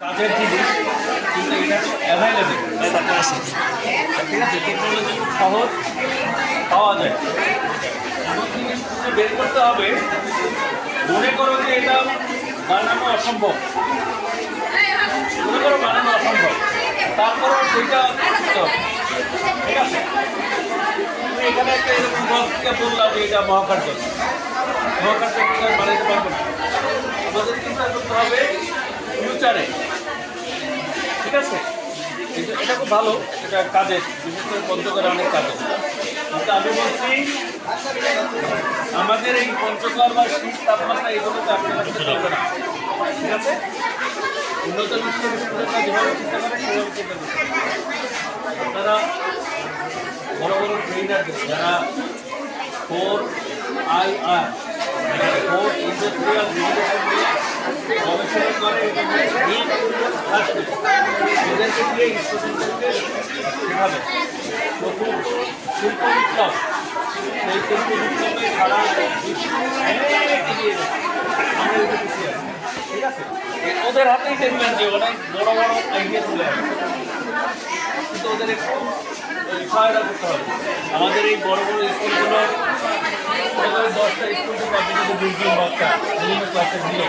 কাজের জিনিস, কিন্তু এটা সহজ, পাওয়া যায়। এমন বের করতে হবে। মনে করো যে এটা বানানো অসম্ভব। মনে করো বানানো অসম্ভব। তারপরও সেটা করতে হবে ঠিক আছে? এখানে একটা এরকম বক্সকে বললাম যে এটা মহাকাশ মহাকাশ বানাইতে পারব না। আমাদের চিন্তা করতে হবে ফিউচারে ঠিক আছে? এটা- এটা খুব ভালো, এটা কাজের, বিশেষ করে পঞ্চগড়ে অনেক কাজে কিন্তু আমি বলছি, আমাদের এই পঞ্চগড় বা শীত তাপমাত্রা আপনার কাছে চলবে না। ঠিক আছে? উন্নত বিশ্ব বিশ্ববিদ্যালয় যেভাবে চিন্তা করে সেভাবে চিন্তা করতে আপনারা বড় বড় ট্রেনার যারা four I R four industrial গবেষণা করে ওদের হাতেই দেখবেন যে অনেক বড় বড় আইডিয়া চলে কিন্তু ওদের একটু সহায়তা করতে হবে। আমাদের এই বড় বড় স্কুলগুলো দশটা স্কুল থেকে আপনি যদি দুই তিন বাচ্চা বিভিন্ন ক্লাসে দিল